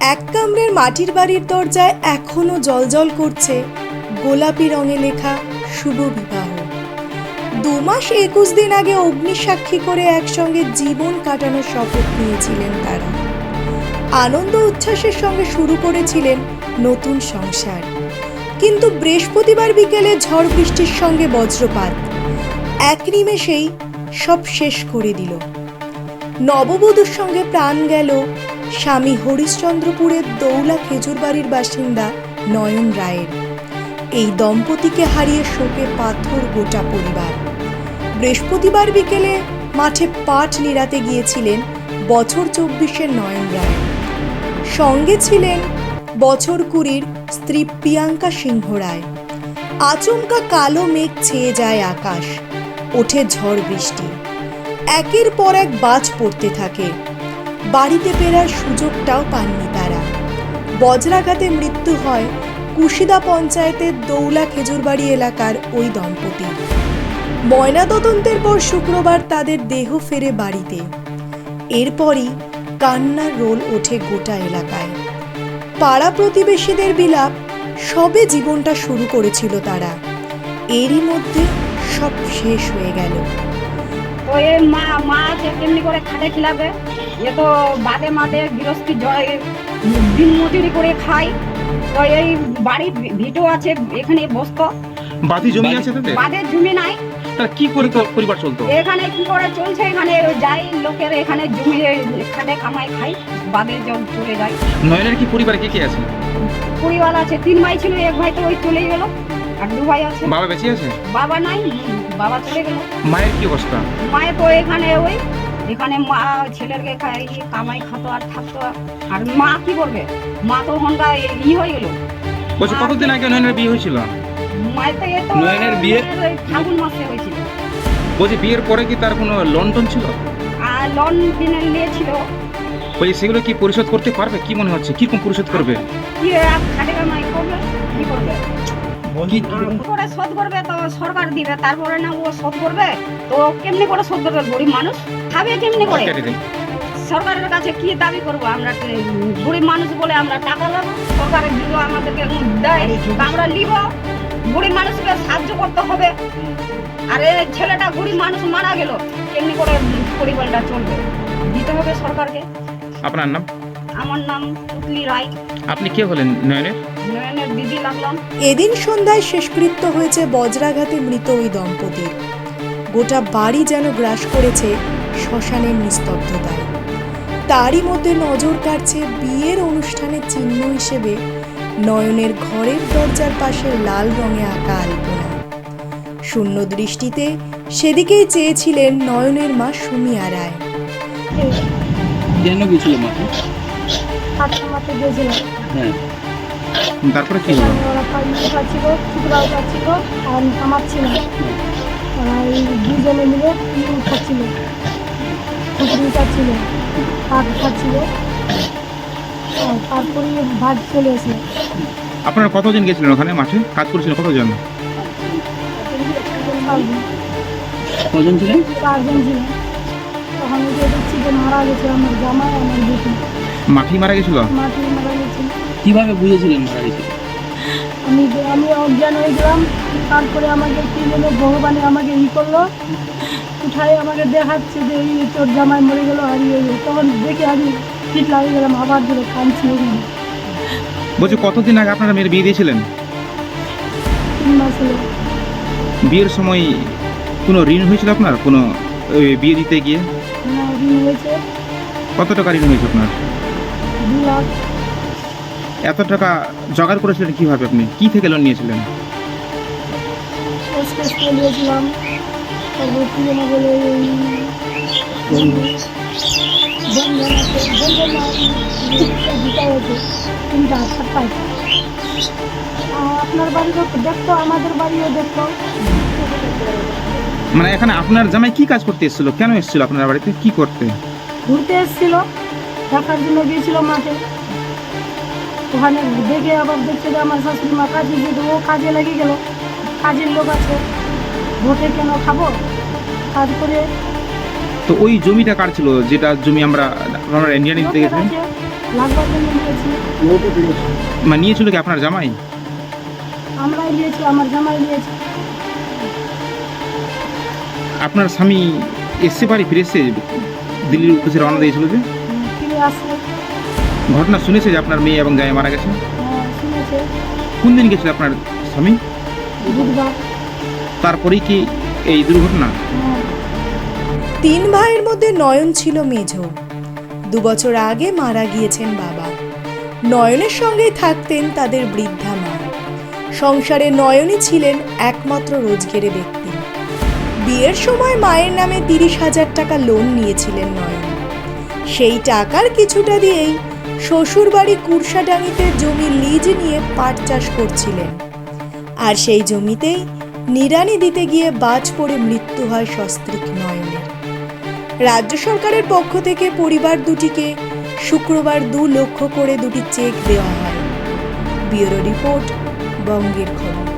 এক কামরের মাটির বাড়ির দরজায় এখনও জলজল করছে গোলাপি রঙে লেখা শুভ বিবাহ। দু মাস একুশ দিন আগে অগ্নিসাক্ষী করে একসঙ্গে জীবন কাটানোর শপথ নিয়েছিলেন তারা। আনন্দ উচ্ছ্বাসের সঙ্গে শুরু করেছিলেন নতুন সংসার। কিন্তু বৃহস্পতিবার বিকেলে ঝড় বৃষ্টির সঙ্গে বজ্রপাত। এক নিমেষেই সব শেষ করে দিল। নববধূর সঙ্গে প্রাণ গেল স্বামী হরিশ্চন্দ্রপুরের দৌলা খেজুরবাড়ির বাসিন্দা নয়ন রায়ের। এই দম্পতিকে হারিয়ে শোকে পাথর গোটা পরিবার। বৃহস্পতিবার বিকেলে মাঠে পাট নিরাতে গিয়েছিলেন বছর চব্বিশের নয়ন রায়। সঙ্গে ছিলেন বছর কুড়ির স্ত্রী প্রিয়াঙ্কা সিংহ রায়। আচমকা কালো মেঘ ছেয়ে যায় আকাশ, ওঠে ঝড় বৃষ্টি। একের পর এক বাজ পড়তে থাকে। বাড়িতে ফেরার সুযোগটাও পাননি তারা। বজ্রাঘাতে মৃত্যু হয় কুশিদা পঞ্চায়েতের দৌলা খেজুরবাড়ি এলাকার ওই দম্পতির। ময়নাতদন্তের পর শুক্রবার তাদের দেহ ফেরে বাড়িতে। এরপরই কান্নার রোল ওঠে গোটা এলাকায়। পাড়া প্রতিবেশীদের বিলাপ সবে জীবনটা শুরু করেছিল তারা। এরই মধ্যে সব শেষ হয়ে গেল। ওই মা মা কেমনি করে খাটে খিলাবে? এ তো বাদে মাদে গৃহস্থী জয় দিন মজুরি করে খাই তো এই বাড়ির ভিটো আছে এখানে বসতো। বাদি জমি আছে তাদের? বাদের জমি নাই। তারা কি করে পরিবার চলতো? এখানে কি করে চলছে? এখানে যাই লোকের এখানে জমি কামাই খাই বাদে জল চলে যায়। নয়নের কি পরিবারে কে কে আছে? পরিবার আছে তিন ভাই ছিল এক ভাই তো ওই চলে গেল। আর দু ভাই আছে। বাবা বেঁচে আছে? বাবা নাই বাবা চলে গেল। মায়ের কি অবস্থা? মায়ের তো এখানে ওই এখানে মা ছেলেরকে খাই কামাই খাতো আর থাকতো আর। মা কি করবে? মা তো হন্ডা ই হয়ে গেল। বলছে কতদিন আগে নয়নের বিয়ে হয়েছিল? মায়ের তো এ তো নয়নের বিয়ে? ফাগুন মাসে হয়েছিল। বলছে বিয়ের পরে কি তার কোনো লোন টোন ছিল? আর লোন নিয়েছিল বলছে সেগুলো কি পরিশোধ করতে পারবে? কি মনে হচ্ছে? কীরকম পরিশোধ করবে? কি আর খাটে কামাই করবে? কি কি কি করে শোধ করবে তো সরকার দিবে তারপরে না ও শোধ করবে তো কেমনি করে শোধ করবে? গরিব মানুষ খাবে কেমনি করে? সরকারের কাছে কি দাবি করব আমরা? গরিব মানুষ বলে আমরা টাকা দেবো সরকারের দিল আমাদেরকে দেয় আমরা নিব। গরিব মানুষকে সাহায্য করতে হবে। আর ছেলেটা গরিব মানুষ মারা গেল কেমনি করে পরিবারটা চলবে? দিতে হবে সরকারকে। আপনার নাম? আমার নাম পুতলি রায়। আপনি কে হলেন নয়নের? এদিন সন্ধ্যায় শেষকৃত্য হয়েছে বজ্রাঘাতে মৃত ওই দম্পতির। গোটা বাড়ি যেন গ্রাস করেছে শ্মশানের নিস্তব্ধতায় তারই মধ্যে নজর কাটছে বিয়ের অনুষ্ঠানের চিহ্ন হিসেবে নয়নের ঘরের দরজার পাশে লাল রঙে আঁকা আলপনা। শূন্য দৃষ্টিতে সেদিকেই চেয়েছিলেন নয়নের মা সুমিয়া রায়। কেন গেছিল মাঠে হাতটা মাঠে গেছিলাম হ্যাঁ। তারপরে কি হলো? পাইয়ে পাচ্ছিল টুকরাও পাচ্ছিল আর আমার ছিল এই দুজনে মিলে ইয়ে উঠাচ্ছিল টুকরি উঠাচ্ছিল কাঠ উঠাচ্ছিল তারপরে ভাগ চলে এসে আপনারা কতজন গেছিলেন ওখানে মাঠে? কাজ করেছিলেন কতজন? কজন ছিলেন? চারজন ছিল তখন ওই যে দেখছি যে মারা গেছে আমার জামাই আমার বেটি মাঠেই মারা গেছিল? মাটি মারা গেছে কীভাবে বুঝেছিলেন মারা গেছে আমি আমি অজ্ঞান হয়ে গেলাম তারপরে আমাকে কি বলে ভগবানে আমাকে ই করল। উঠাই আমাকে দেখাচ্ছে যে এই তোর জামাই মরে গেলো হারিয়ে গেল। তখন দেখে আমি ফিট লাগিয়ে গেলাম আবার ধরে কাঁদছি ওখানে। বলছে কতদিন আগে আপনারা মেয়ের বিয়ে দিয়েছিলেন? তিন মাস হলো। বিয়ের সময় কোনো ঋণ হয়েছিল আপনার? কোনো ওই বিয়ে দিতে গিয়ে? ঋণ হয়েছে। কত টাকা ঋণ হয়েছে আপনার? দু লাখ। এত টাকা জোগাড় করেছিলেন কীভাবে আপনি? কি থেকে লোন নিয়েছিলেন? আপনার বাড়িও দেখতো আমাদের বাড়িও দেখতো মানে এখানে আপনার জামাই কি কাজ করতে এসেছিল? কেন এসেছিল আপনার বাড়িতে? কি করতে? ঘুরতে এসেছিল দেখার জন্য গিয়েছিল মাঠে। ওখানে দেখে আবার দেখছে যে আমার শাশুড়ি মা কাজে গিয়ে ও কাজে লেগে গেল। কাজের লোক আছে ভোটে কেন খাব? করে তো ওই জমিটা কার ছিল? যেটা জমি আমরা আমরা ইন্ডিয়ান দিতে গেছিলাম লাগবার জন্য নিয়েছি। মানে নিয়েছিল কি আপনার জামাই? আমরাই নিয়েছি আমার জামাই নিয়েছি। আপনার স্বামী এসে বাড়ি ফিরে এসে দিল্লির উদ্দেশ্যে রওনা দিয়েছিল যে? ফিরে আসছে ঘটনা শুনেছে যে আপনার মেয়ে এবং জামাই মারা গেছে? হ্যাঁ, শুনেছে। কোন দিন গেছিল আপনার স্বামী? বুধবার। তারপরেই কি এই দুর্ঘটনা? হ্যাঁ। তিন ভাইয়ের মধ্যে নয়ন ছিল মেঝো। দু বছর আগে মারা গিয়েছেন বাবা। নয়নের সঙ্গেই থাকতেন তাদের বৃদ্ধা মা। সংসারে নয়নই ছিলেন একমাত্র রোজগেরে ব্যক্তি। বিয়ের সময় মায়ের নামে তিরিশ হাজার টাকা লোন নিয়েছিলেন নয়ন। সেই টাকার কিছুটা দিয়েই শ্বশুরবাড়ি কুরসাডাঙ্গিতে জমি লিজ নিয়ে পাট চাষ করছিলেন। আর সেই জমিতেই নিড়ানি দিতে গিয়ে বাজ পড়ে মৃত্যু হয় সস্ত্রীক নয়নের। রাজ্য সরকারের পক্ষ থেকে পরিবার দুটিকে শুক্রবার দু লক্ষ করে দুটি চেক দেওয়া হয়। ব্যুরো রিপোর্ট বঙ্গের খবর।